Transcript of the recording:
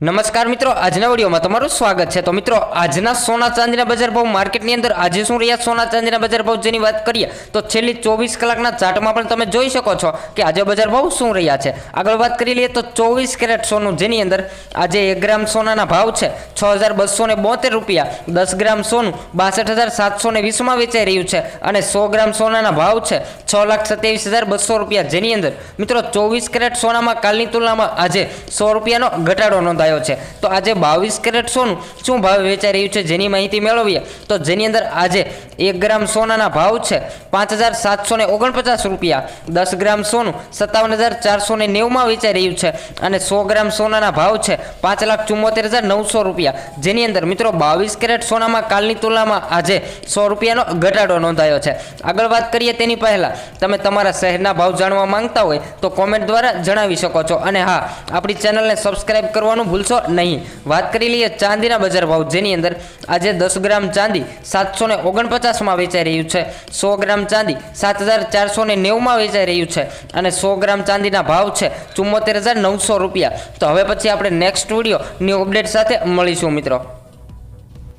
નમસ્કાર મિત્રો, આજના વિડીયોમાં તમારું સ્વાગત છે. તો મિત્રો, આજના સોના ચાંદીના બજાર ભાવ માર્કેટની અંદર આજે શું રહ્યા? સોના ચાંદીના બજાર ભાવ જેની વાત કરીએ, તો છેલ્લી ચોવીસ કલાકના ચાર્ટમાં પણ તમે જોઈ શકો છો કે આજે બજાર ભાવ શું રહ્યા છે. આગળ વાત કરી લઈએ તો ચોવીસ કેરેટ સોનું, જેની અંદર આજે એક ગ્રામ સોનાના ભાવ છે, છ હજાર બસો ને રૂપિયા. દસ ગ્રામ સોનું, બાસઠ હજાર સાતસો ને વીસમાં વેચાઈ રહ્યું છે અને સો ગ્રામ સોનાના ભાવ છે, છ લાખ સત્યાવીસ હજાર બસો રૂપિયા. જેની અંદર, મિત્રો, ચોવીસ કેરેટ સોનામાં કાલની તુલનામાં આજે સો રૂપિયાનો ઘટાડો નોંધાયો છે. તો આજે બાવીસ કેરેટ સોનું શું ભાવે વેચાઈ રહ્યું છે જેની માહિતી મેળવીએ? તો જેની અંદર આજે એક ગ્રામ સોનાના ભાવ છે પાંચ હજાર સાતસો ને ઓગણપચાસ રૂપિયા. દસ ગ્રામ સોનું સત્તાવન હજાર ચારસો ને નેવુંમાં વેચાઈ રહ્યું છે અને સો ગ્રામ સોનાના ભાવ છે પાંચ લાખ ચુમ્મોતેર હજાર નવસો રૂપિયા. જેની અંદર મિત્રો બાવીસ કેરેટ સોનામાં કાલની તુલનામાં આજે સો રૂપિયાનો ઘટાડો નોંધાયો છે. આગળ વાત કરીએ તેની પહેલાં. તમે તમારા શહેરના ભાવ જાણવા માંગતા હોય તો કોમેન્ટ દ્વારા જણાવી શકો છો. અને હા, આપણી ચેનલને સબસ્ક્રાઇબ કરવાનું ભૂલશો નહીં. વાત કરી લઈએ ચાંદીના બજાર ભાવ, જેની અંદર આજે દસ ગ્રામ ચાંદી સાતસો ને ઓગણપચાસમાં વેચાઈ રહ્યું છે. સો ગ્રામ ચાંદી સાત હજાર ચારસો ને નેવુંમાં વેચાઈ રહ્યું છે અને સો ગ્રામ ચાંદીના ભાવ છે ચુમ્મોતેર હજાર નવસો રૂપિયા. તો હવે પછી આપણે નેક્સ્ટ વીડિયો ન્યૂ અપડેટ સાથે મળીશું મિત્રો.